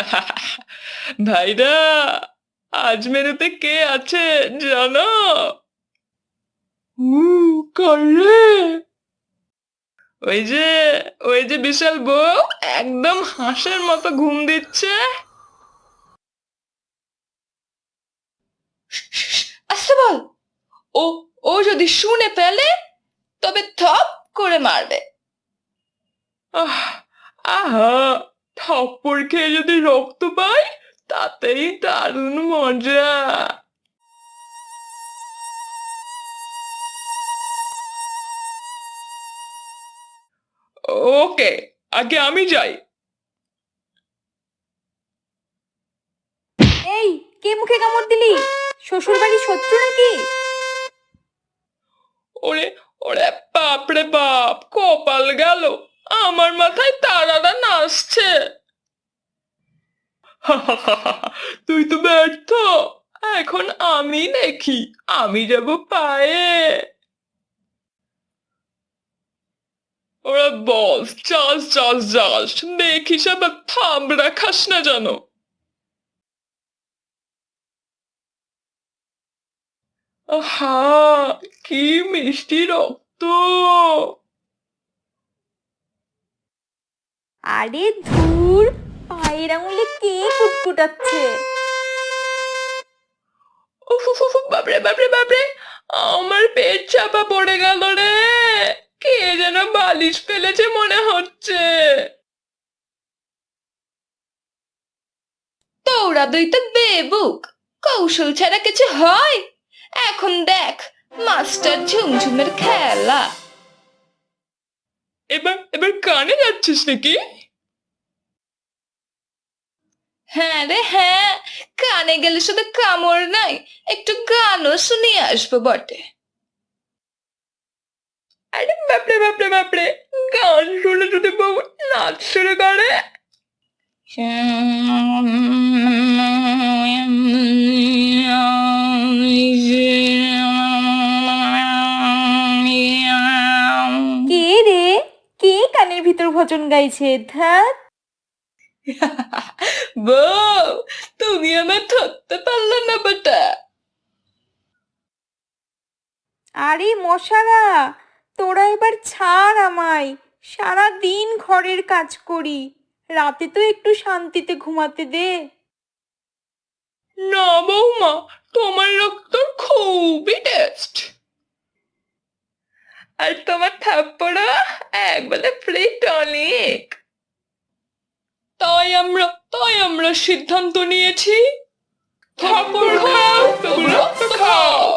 ভাইরা, আজ মেনুতে কে আছে জানো? উ, করে ওই যে ওই যে বিশাল বউ একদম হাঁসের মতো ঘুম দিচ্ছে। আস্তে বল, ও ও যদি শুনে ফেলে, তবে থপ করে মারবে। আহ, আহা। থাপ্পড় খেয়ে যদি রক্ত পাই তাতেই দারুণ মজা। ওকে আগে আমি যাই। এই কে মুখে কামড় দিলি? শ্বশুর বাড়ির শত্রু নাকি? ওরে ওরে বাপরে বাপ কপাল গেল। আমার মাথায় তারারা নাচছে। তুই তো ব্যর্থ। এখন আমি দেখি, আমি যাব পায়ে। ওরা বস চাস চাস যাস দেখিস আবার থামড়া খাস না জানো আহা, কি মিষ্টি রক্ত। আরে ধুর পায়ের আঙুলে কে কুটকুটাচ্ছে? বাপরে বাপরে বাপরে আমার পেট চাপা পড়ে গেল রে। কে যেন বালিশ ফেলেছে মনে হচ্ছে। তোরা দুই তো বেবুক কৌশল ছাড়া কিছু হয়? এখন দেখ মাস্টার ঝুমঝুমের খেলা। এবার এবার কানে যাচ্ছিস নাকি? হ্যাঁ রে হ্যাঁ। কানে গেলে শুধু কামড় নাই একটু গানও শুনিয়ে আসব বটে। আরে বাপরে বাপরে বাপরে গান শুনে যদি বউ নাচ শুরু করে? কে কানের ভিতর ভজন গাইছে ধ্যাত বউ তুমি আমায় ধরতে পারলে না বেটা। আরে মশারা তোরা এবার ছাড় আমায়। সারা দিন ঘরের কাজ করি। রাতে তো একটু শান্তিতে ঘুমাতে দে। না বৌমা তোমার রক্ত খুবই টেস্ট। আর তোমার থাপ্পড়া? একবেলা ফ্রি টনিক তাই আমরা তাই আমরা সিদ্ধান্ত নিয়েছি। থাপ্পড় খাও রক্ত খাও।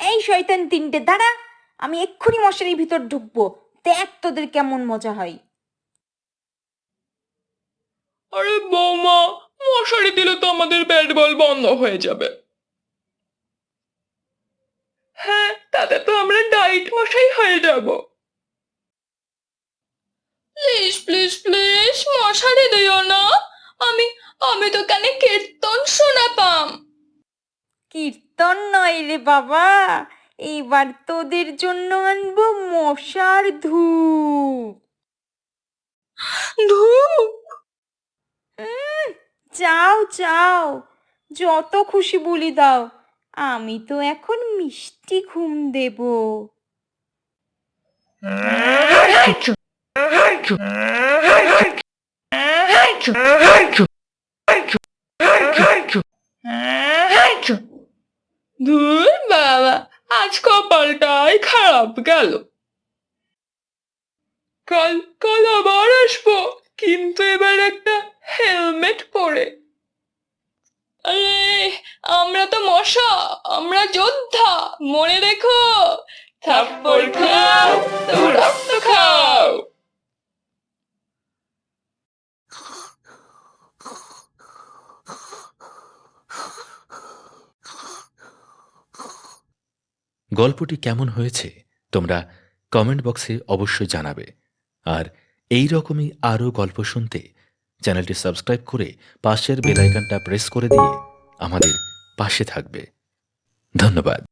এই শয়তান তিনটে দাঁড়া আমি এক্ষুনি মশারির ভিতর ঢুকবো। দেখ তোদের কেমন মজা হয়। আরে বৌমা মশারি দিলে তো আমাদের ব্যাট বল বন্ধ হয়ে যাবে। হ্যাঁ তাতে তো আমরা ডাইট মশাই হয়ে যাব। প্লিজ প্লিজ প্লিজ মশারি দিও না। আমি আমি তো কানে কীর্তন শোনাতাম। কীর্তন নয় রে বাবা এইবার তোদের জন্য আনব মশার ধূপ। ধূপ? চাও চাও যত খুশি বলি দাও আমি তো এখন মিষ্টি ঘুম দেব। ধুর বাবা, আজ কপালটাই খারাপ গেল। কাল কাল আবার আসব, কিন্তু এবার একটা হেলমেট পরে। আরে, আমরা তো মশা, আমরা যোদ্ধা, মনে রেখো, থাপ্পড় খাও গল্পটি কেমন হয়েছে তোমরা কমেন্ট বক্সে অবশ্যই জানাবে। আর এই রকমই আরও গল্প শুনতে চ্যানেলটি সাবস্ক্রাইব করে পাশের বেলাইকানটা প্রেস করে দিয়ে আমাদের পাশে থাকবে। ধন্যবাদ।